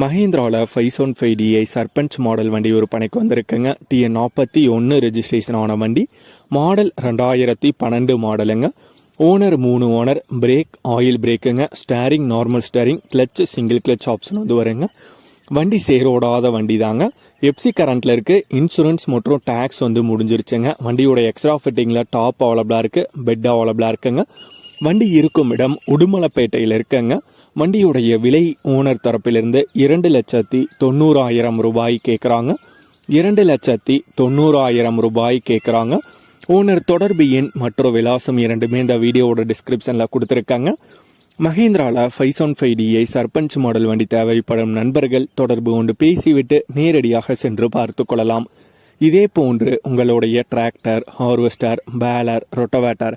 மஹேந்திராவில் five one five DI Sarpanch model வண்டி ஒரு பணிக்கு வந்திருக்குங்க. டிஎன் நாற்பத்தி ஒன்று ரெஜிஸ்ட்ரேஷன் ஆன வண்டி. மாடல் ரெண்டாயிரத்தி பன்னெண்டு மாடலுங்க ஓனர் மூணு owner brake oil பிரேக்குங்க steering normal steering clutch single clutch option வந்து வருங்க. வண்டி சேரோடாத வண்டி தாங்க எப்சி கரண்ட்டில் இருக்குது இன்சூரன்ஸ் மற்றும் டேக்ஸ் வந்து முடிஞ்சிருச்சுங்க. வண்டியோட எக்ஸ்ட்ரா ஃபிட்டிங்கில் டாப் அவைலபிளாக இருக்குது பெட் அவைலபிளாக இருக்குங்க. வண்டி இருக்கும் இடம் உடுமலைப்பேட்டையில் இருக்குங்க. வண்டியுடைய விலை ஓனர் தரப்பிலிருந்து இரண்டு லட்சத்தி தொண்ணூறாயிரம் ரூபாய் கேட்குறாங்க இரண்டு லட்சத்தி தொண்ணூறாயிரம் ரூபாய் கேட்குறாங்க ஓனர் தொடர்பு எண் மற்றும் விலாசம் இரண்டுமே இந்த வீடியோவோட டிஸ்கிரிப்ஷனில் கொடுத்துருக்காங்க. மஹேந்திராவில் five one five DI Sarpanch model வண்டி தேவைப்படும் நண்பர்கள் தொடர்பு கொண்டு பேசிவிட்டு நேரடியாக சென்று பார்த்து கொள்ளலாம். இதே போன்று உங்களுடைய டிராக்டர் ஹார்வெஸ்டர் பேலர் ரொட்டவேட்டர்